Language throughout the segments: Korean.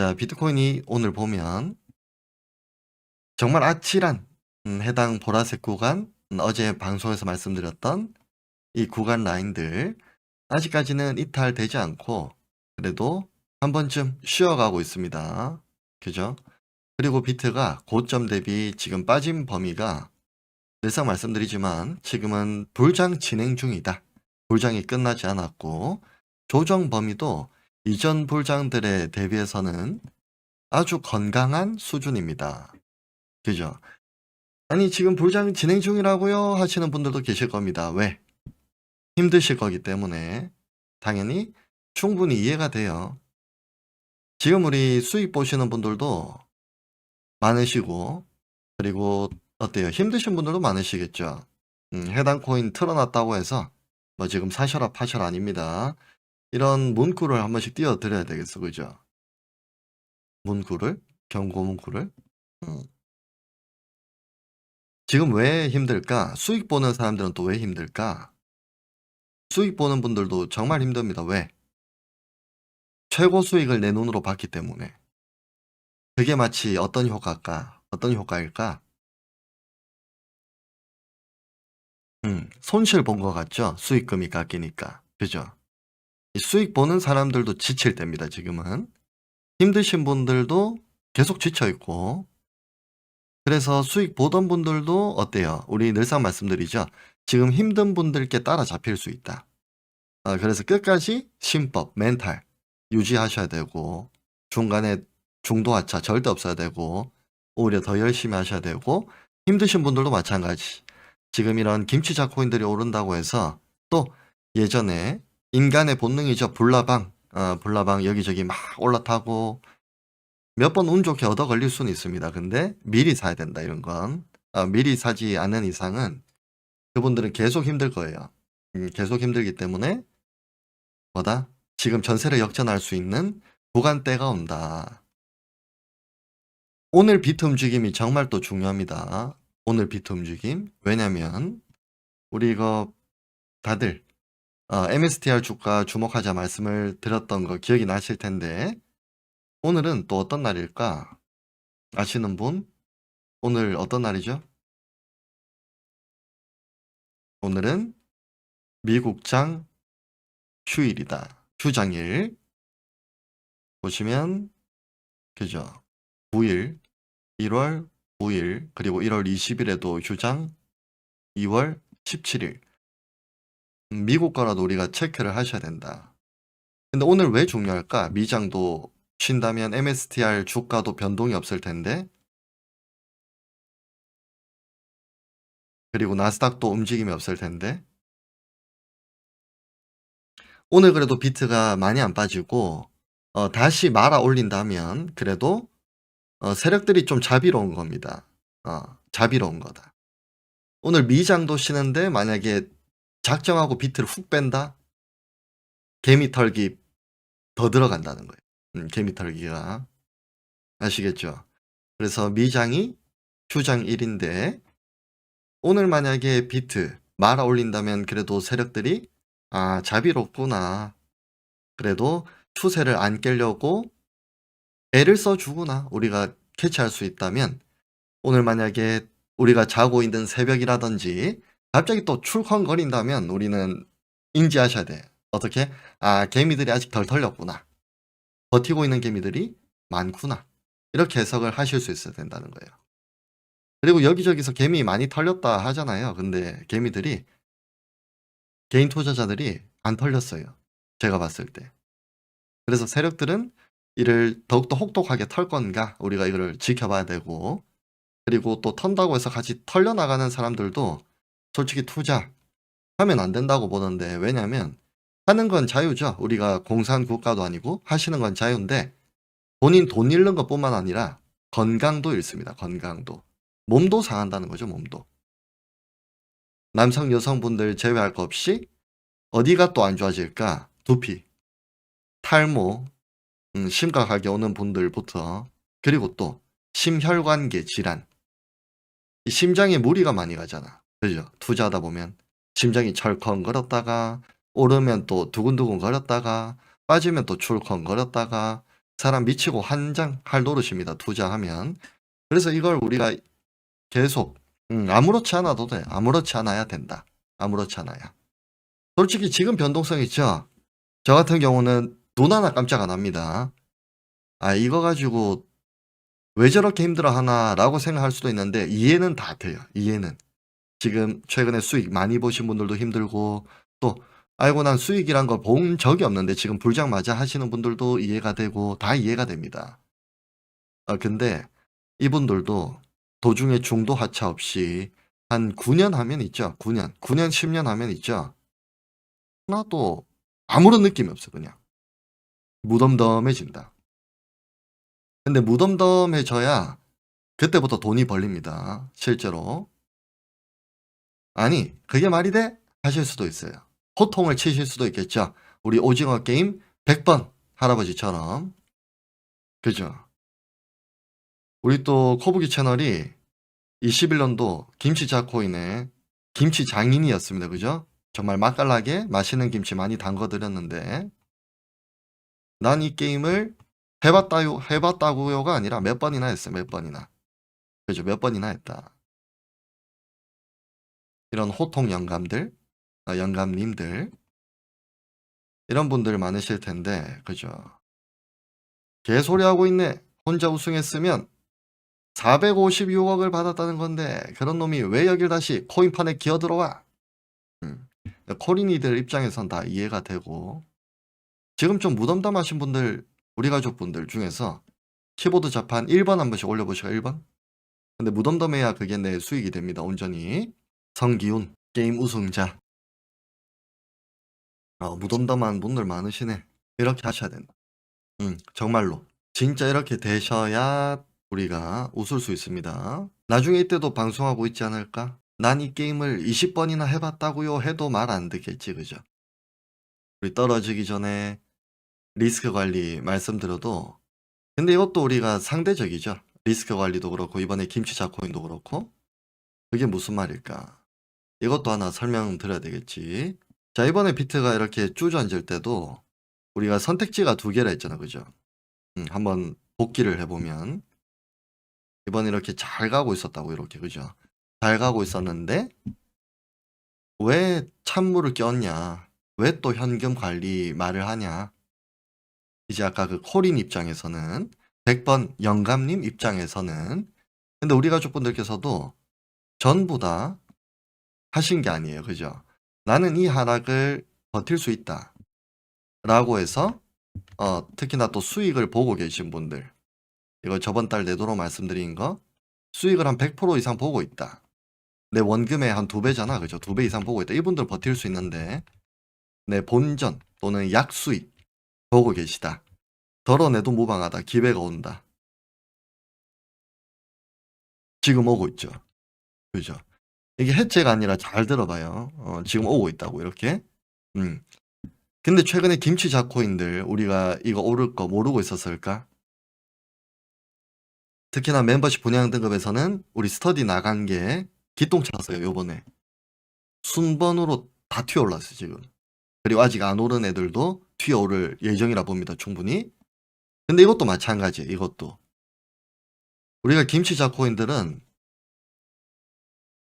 자, 비트코인이 오늘 보면 정말 아찔한 음, 해당 보라색 구간, 음, 어제 방송에서 말씀드렸던 이 구간 라인들 아직까지는 이탈되지 않고 그래도 한 번쯤 쉬어가고 있습니다. 그죠? 그리고 비트가 고점 대비 지금 빠진 범위가 늘상 말씀드리지만 지금은 불장 진행 중이다. 불장이 끝나지 않았고 조정 범위도 이전 불장들에 대비해서는 아주 건강한 수준입니다. 그죠? 아니, 지금 불장 진행 중이라고요? 하시는 분들도 계실 겁니다. 왜? 힘드실 거기 때문에 당연히 충분히 이해가 돼요. 지금 우리 수익 보시는 분들도 많으시고, 그리고 어때요? 힘드신 분들도 많으시겠죠? 음, 해당 코인 틀어놨다고 해서 뭐 지금 사셔라 파셔라 아닙니다. 이런 문구를 한 번씩 띄워드려야 되겠어, 그죠? 문구를? 경고 문구를? 음. 지금 왜 힘들까? 수익 보는 사람들은 또 왜 힘들까? 수익 보는 분들도 정말 힘듭니다. 왜? 최고 수익을 내 눈으로 봤기 때문에. 그게 마치 어떤 효과일까? 어떤 효과일까? 음, 손실 본 것 같죠? 수익금이 깎이니까. 그죠? 이 수익 보는 사람들도 지칠 때입니다, 지금은. 힘드신 분들도 계속 지쳐 있고, 그래서 수익 보던 분들도 어때요? 우리 늘상 말씀드리죠. 지금 힘든 분들께 따라잡힐 수 있다. 아, 그래서 끝까지 심법, 멘탈 유지하셔야 되고, 중간에 중도 하차 절대 없어야 되고, 오히려 더 열심히 하셔야 되고, 힘드신 분들도 마찬가지. 지금 이런 김치 자 코인들이 오른다고 해서 또 예전에 인간의 본능이죠. 불나방, 어, 불나방 여기저기 막 올라타고 몇 번 운 좋게 얻어 걸릴 수는 있습니다. 근데 미리 사야 된다, 이런 건. 아, 미리 사지 않는 이상은 그분들은 계속 힘들 거예요. 음, 계속 힘들기 때문에 뭐다? 지금 전세를 역전할 수 있는 구간대가 온다. 오늘 비트 움직임이 정말 또 중요합니다. 오늘 비트 움직임. 왜냐면 우리 이거 다들 어, MSTR 주가 주목하자 말씀을 드렸던 거 기억이 나실 텐데 오늘은 또 어떤 날일까? 아시는 분? 오늘 어떤 날이죠? 오늘은 미국장 휴일이다. 휴장일. 보시면 그죠? 9일, 1월 9일, 그리고 1월 20일에도 휴장, 2월 17일. 음, 미국 거라도 우리가 체크를 하셔야 된다. 근데 오늘 왜 중요할까? 미장도 쉰다면 MSTR 주가도 변동이 없을 텐데. 그리고 나스닥도 움직임이 없을 텐데. 오늘 그래도 비트가 많이 안 빠지고 어, 다시 말아 올린다면 그래도 어, 세력들이 좀 자비로운 겁니다. 어, 자비로운 거다. 오늘 미장도 쉬는데 만약에 작정하고 비트를 훅 뺀다? 개미 털기 더 들어간다는 거예요. 음, 개미 털기가. 아시겠죠? 그래서 미장이 휴장 1인데 오늘 만약에 비트 말아 올린다면 그래도 세력들이 아, 자비롭구나. 그래도 추세를 안 깨려고 애를 써주구나. 우리가 캐치할 수 있다면 오늘 만약에 우리가 자고 있는 새벽이라든지 갑자기 또 출컹거린다면 우리는 인지하셔야 돼. 어떻게? 아, 개미들이 아직 덜 털렸구나. 버티고 있는 개미들이 많구나. 이렇게 해석을 하실 수 있어야 된다는 거예요. 그리고 여기저기서 개미 많이 털렸다 하잖아요. 근데 개미들이 개인 투자자들이 안 털렸어요. 제가 봤을 때. 그래서 세력들은 이를 더욱더 혹독하게 털 건가 우리가 이거를 지켜봐야 되고 그리고 또 턴다고 해서 같이 털려나가는 사람들도 솔직히 투자 하면 안 된다고 보는데 왜냐면 하는 건 자유죠. 우리가 공산 국가도 아니고 하시는 건 자유인데 본인 돈 잃는 것뿐만 아니라 건강도 잃습니다. 건강도. 몸도 상한다는 거죠. 몸도. 남성 여성분들 제외할 것 없이 어디가 또 안 좋아질까? 두피, 탈모, 음, 심각하게 오는 분들부터 그리고 또 심혈관계 질환. 이 심장에 무리가 많이 가잖아. 그죠? 투자하다 보면 심장이 철컹 거렸다가 오르면 또 두근두근 거렸다가 빠지면 또 출컹 거렸다가 사람 미치고 환장할 노릇입니다. 투자하면. 그래서 이걸 우리가 계속 음, 아무렇지 않아도 돼. 아무렇지 않아야 된다. 아무렇지 않아야. 솔직히 지금 변동성 있죠. 저 같은 경우는 눈 하나 깜짝 안 합니다. 아 이거 가지고 왜 저렇게 힘들어 하나라고 생각할 수도 있는데 이해는 다 돼요. 이해는. 지금 최근에 수익 많이 보신 분들도 힘들고 또 아이고 난 수익이란 걸 본 적이 없는데 지금 불장 맞아 하시는 분들도 이해가 되고 다 이해가 됩니다. 아 근데 이분들도 도중에 중도 하차 없이 한 9년 하면 있죠. 9년, 9년, 10년 하면 있죠. 하나도 아무런 느낌이 없어 그냥. 무덤덤해진다. 근데 무덤덤해져야 그때부터 돈이 벌립니다. 실제로. 아니 그게 말이 돼? 하실 수도 있어요. 호통을 치실 수도 있겠죠. 우리 오징어 게임 100번 할아버지처럼. 그죠? 우리 또 코브기 채널이 21년도 김치 자코인의 김치 장인이었습니다. 그죠? 정말 맛깔나게 맛있는 김치 많이 담궈드렸는데 난 이 게임을 해봤다요, 해봤다고요가 아니라 몇 번이나 했어요. 몇 번이나. 그죠? 몇 번이나 했다. 이런 호통 영감들, 아, 영감님들 이런 분들 많으실 텐데 그죠? 개소리 하고 있네. 혼자 우승했으면 456억을 받았다는 건데 그런 놈이 왜 여길 다시 코인판에 기어들어와? 음. 코린이들 입장에선 다 이해가 되고 지금 좀 무덤덤하신 분들 우리 가족분들 중에서 키보드 자판 1번 한 번씩 올려보시고 1번 근데 무덤덤해야 그게 내 수익이 됩니다 온전히 성기훈 게임 우승자 어, 무덤덤한 분들 많으시네 이렇게 하셔야 된다 음, 정말로 진짜 이렇게 되셔야 우리가 웃을 수 있습니다 나중에 이때도 방송하고 있지 않을까? 난 이 게임을 20번이나 해봤다고요 해도 말 안 듣겠지 그죠? 우리 떨어지기 전에 리스크 관리 말씀드려도 근데 이것도 우리가 상대적이죠. 리스크 관리도 그렇고 이번에 김치 자코인도 그렇고 그게 무슨 말일까? 이것도 하나 설명드려야 되겠지. 자 이번에 비트가 이렇게 주저앉을 때도 우리가 선택지가 두 개라 했잖아 그죠? 음, 한번 복기를 해보면 이번에 이렇게 잘 가고 있었다고 이렇게 그죠? 잘 가고 있었는데 왜 찬물을 꼈냐? 왜 또 현금 관리 말을 하냐? 이제 아까 그 코린 입장에서는 100번 영감님 입장에서는 근데 우리 가족분들께서도 전부 다 하신 게 아니에요. 그죠? 나는 이 하락을 버틸 수 있다. 라고 해서 어, 특히나 또 수익을 보고 계신 분들 이거 저번 달 내도록 말씀드린 거 수익을 한 100% 이상 보고 있다. 내 원금의 한 두 배잖아. 그죠? 두 배 이상 보고 있다. 이분들 버틸 수 있는데 내 본전 또는 약수익 보고 계시다. 덜어내도 무방하다. 기회가 온다. 지금 오고 있죠. 그죠? 이게 해체가 아니라 잘 들어봐요. 어, 지금 오고 있다고 이렇게. 음. 근데 최근에 김치 자코인들 우리가 이거 오를 거 모르고 있었을까? 특히나 멤버십 분양 등급에서는 우리 스터디 나간 게 기똥차서요 요번에 순번으로 다 튀어올랐어요 지금 그리고 아직 안 오른 애들도 튀어오를 예정이라 봅니다 충분히 근데 이것도 마찬가지 이것도 우리가 김치 자코인들은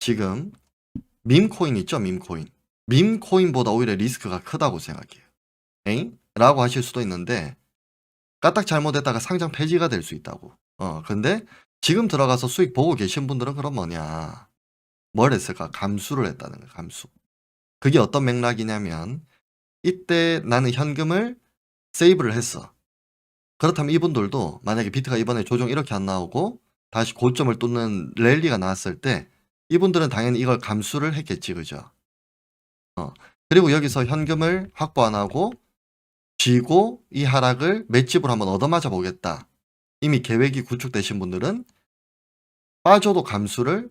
지금 밈코인 있죠 밈코인? 밈코인보다 오히려 리스크가 크다고 생각해요. 에잉? 라고 하실 수도 있는데 까딱 잘못했다가 상장 폐지가 될 수 있다고. 어 근데 지금 들어가서 수익 보고 계신 분들은 그럼 뭐냐? 뭘 했을까? 감수를 했다는 거예요 감수. 그게 어떤 맥락이냐면 이때 나는 현금을 세이브를 했어. 그렇다면 이분들도 만약에 비트가 이번에 조정 이렇게 안 나오고 다시 고점을 뚫는 랠리가 나왔을 때 이분들은 당연히 이걸 감수를 했겠지 그죠 어 그리고 여기서 현금을 확보 안 하고 쥐고 이 하락을 맷집으로 한번 얻어맞아 보겠다 이미 계획이 구축되신 분들은 빠져도 감수를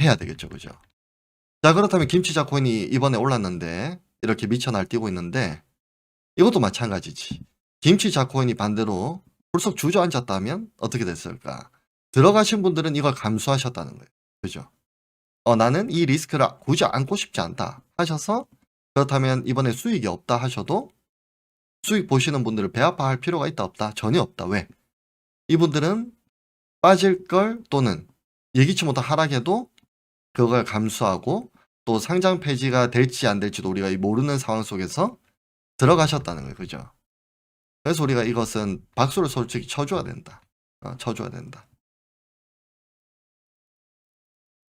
해야 되겠죠 그죠 자 그렇다면 김치자 코인이 이번에 올랐는데 이렇게 미쳐 날뛰고 있는데 이것도 마찬가지지 김치 자 코인이 반대로 불속 주저앉았다면 어떻게 됐을까? 들어가신 분들은 이걸 감수하셨다는 거예요. 그죠? 어, 나는 이 리스크를 굳이 안고 싶지 않다 하셔서 그렇다면 이번에 수익이 없다 하셔도 수익 보시는 분들을 배 아파할 필요가 있다 없다? 전혀 없다. 왜? 이분들은 빠질 걸 또는 예기치 못한 하락에도 그걸 감수하고 또 상장 폐지가 될지 안 될지도 우리가 이 모르는 상황 속에서 들어가셨다는 거예요. 그죠? 그래서 우리가 이것은 박수를 솔직히 쳐줘야 된다. 어, 쳐줘야 된다.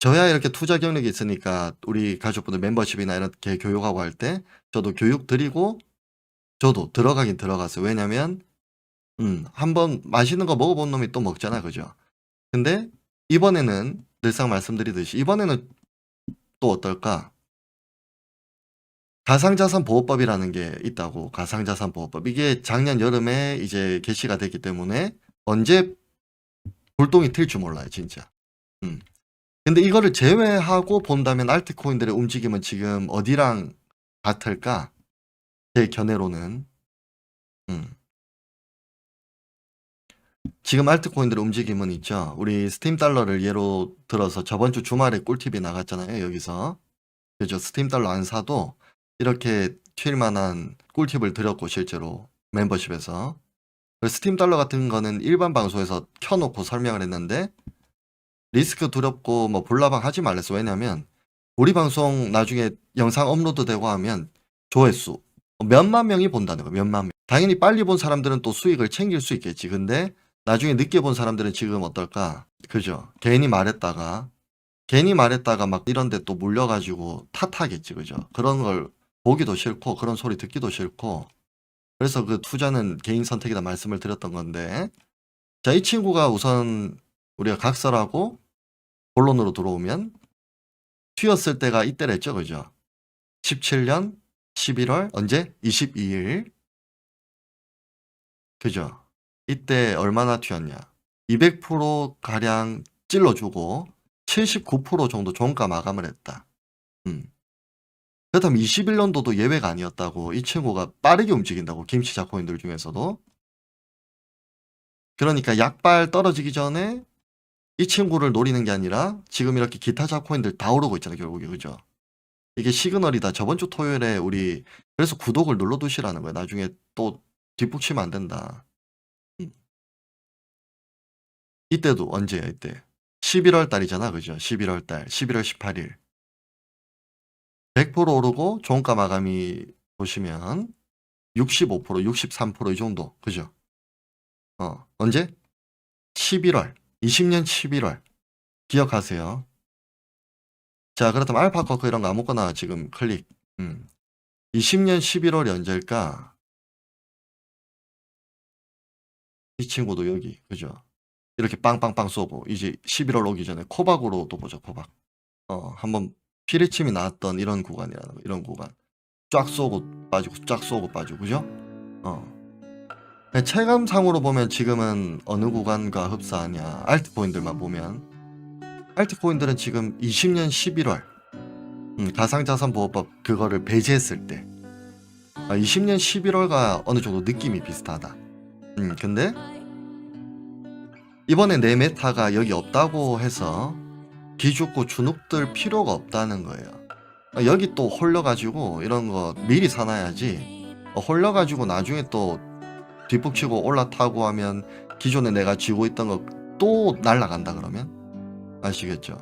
저야 이렇게 투자 경력이 있으니까 우리 가족분들 멤버십이나 이렇게 교육하고 할 때 저도 교육 드리고 저도 들어가긴 들어갔어요. 왜냐면 음, 한번 맛있는 거 먹어본 놈이 또 먹잖아. 그죠? 근데 이번에는 늘상 말씀드리듯이 이번에는 또 어떨까? 가상자산 보호법이라는 게 있다고. 가상자산 보호법. 이게 작년 여름에 이제 개시가 됐기 때문에 언제 불똥이 튈 줄 몰라요, 진짜. 음. 근데 이거를 제외하고 본다면 알트코인들의 움직임은 지금 어디랑 같을까? 제 견해로는. 음. 지금 알트코인들의 움직임은 있죠. 우리 스팀 달러를 예로 들어서 저번 주 주말에 꿀팁이 나갔잖아요, 여기서. 그죠? 스팀 달러 안 사도 이렇게 튈 만한 꿀팁을 드렸고, 실제로 멤버십에서. 스팀 달러 같은 거는 일반 방송에서 켜놓고 설명을 했는데, 리스크 두렵고 뭐 볼라방 하지 말랬어. 왜냐면 우리 방송 나중에 영상 업로드 되고 하면 조회수 몇만 명이 본다는 거 몇만 명. 당연히 빨리 본 사람들은 또 수익을 챙길 수 있겠지. 근데 나중에 늦게 본 사람들은 지금 어떨까? 그죠? 괜히 말했다가 괜히 말했다가 막 이런데 또 물려가지고 탓하겠지. 그죠? 그런 걸 보기도 싫고 그런 소리 듣기도 싫고 그래서 그 투자는 개인 선택이다 말씀을 드렸던 건데 자, 이 친구가 우선 우리가 각설하고 본론으로 들어오면 튀었을 때가 이때랬죠. 그죠? 17년 11월 언제? 22일. 그죠? 이때 얼마나 튀었냐? 200% 가량 찔러주고 79% 정도 종가 마감을 했다. 음. 그렇다면 21년도도 예외가 아니었다고 이 친구가 빠르게 움직인다고 김치 작코인들 중에서도 그러니까 약발 떨어지기 전에 이 친구를 노리는 게 아니라 지금 이렇게 기타 작코인들 다 오르고 있잖아요 결국에. 그죠? 이게 시그널이다. 저번 주 토요일에 우리 그래서 구독을 눌러두시라는 거예요. 나중에 또 뒷북치면 안 된다. 음. 이때도 언제야 이때? 11월 달이잖아 그죠? 11월 달 11월 18일. 100% 오르고 종가 마감이 보시면 65% 63%이 정도 그죠? 어 언제? 11월 20년 11월 기억하세요. 자, 그렇다면 알파 커크 이런 거 아무거나 지금 클릭. 음. 20년 11월이 언제일까? 이 친구도 여기, 그죠? 이렇게 빵빵빵 쏘고 이제 11월 오기 전에 코박으로 또 보죠, 코박. 어, 한번 피레침이 나왔던 이런 구간이라는 거, 이런 구간. 쫙 쏘고 빠지고, 쫙 쏘고 빠지고, 그죠? 어. 네, 체감상으로 보면 지금은 어느 구간과 흡사하냐 알트코인들만 보면. 알트코인들은 지금 20년 11월 음, 가상자산보호법 그거를 배제했을 때. 아, 20년 11월과 어느 정도 느낌이 비슷하다. 음, 근데 이번에 내 메타가 여기 없다고 해서 기죽고 주눅들 필요가 없다는 거예요. 아, 여기 또 홀려가지고 이런 거 미리 사놔야지. 어, 홀려가지고 나중에 또 뒷북치고 올라타고 하면 기존에 내가 쥐고 있던 거 또 날라간다 그러면 아시겠죠?